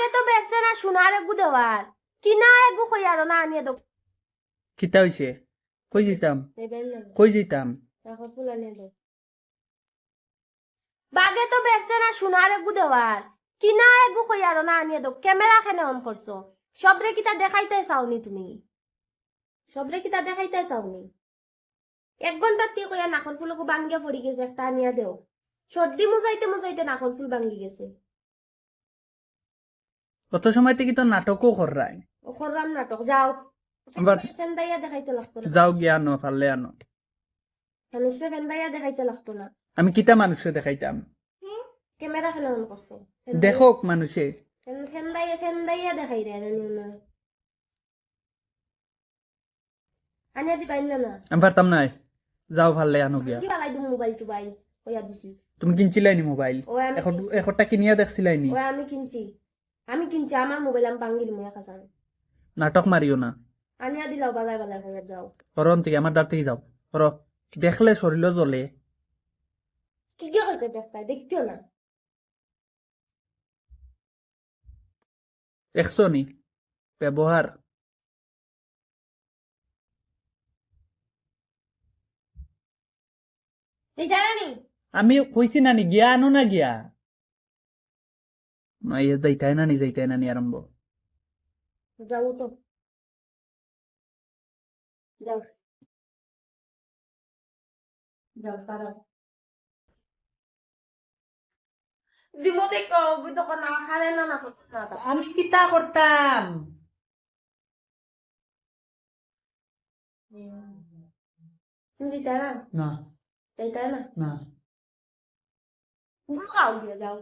বাগে তো বেচছে না সোনার এগু দেওয়ার। কিনা এগু কই আর না আনিয়ে দো কিতা হইছে কই যেতাম কই যেতাম বাগে তো বেচছে না সোনার এগু দেওয়ার কিনা এগু কই আর না আনিয়ে দো ক্যামেরা খানে অন করছ সবরে কিতা দেখাইতে চাওনি তুমি? সবরে কিতা দেখাইতে চাওনি এক ঘণ্টার তি কইয়া নাখল ফুলকু বাঙ্গিয়া পড়ি গেছে একটা আনিয়া দেও। সর্দি মুজাইতে মুজাইতে নাখল ফুল বাঙ্গি গেছে। কত সময় থেকে তো নাটকও কররাই ও করলাম নাটক যাও। ফেন্দাইয়া দেখাইতে লাগতো না। যাও গিয়া আনো পারলে আনো। মানুষে ফেন্দাইয়া দেখাইতে লাগতো না। আমি কিতা মানুষে দেখাইতাম? ক্যামেরা খানে অন করছ দেখক মানুষে। ফেন্দাইয়া ফেন্দাইয়া দেখাই রে না আনিয়া দি পাইন না। আমি পারতাম নাই। যাও পারলে আনো গিয়া। কি বালাই দিম মোবাইল টোবাইল কইয়া দিছি। তুমি কিনছিলাই নি মোবাইল? এখন। এখনটা কিনিয়া দেখছিলাই নি? আমি কিনছি। আমি কিনছি আমার মোবাইল আমি বাঙ্গিল মুয়া খাসান নাটক মারিও না। আনিয়া দিলাও বালাই বালাই হয়ে যাও। করন থেকে আমার দ্বার থেকে যাও। কর দেখলে শরীর জ্বলে। কি কি হইতে দেখতাই দেখতেও না? দেখছ নি ব্যবহার এই জানা আমি কইছি না নি গিয়া আনো না গিয়া। মাইয়া যাইতাই না নি যাইতাই না নি আরম্ভ যাও তো যাও যাও তখন না খালে না না না। আমি কিতা করতাম তুমি দিতে না না চাইতে না না যাও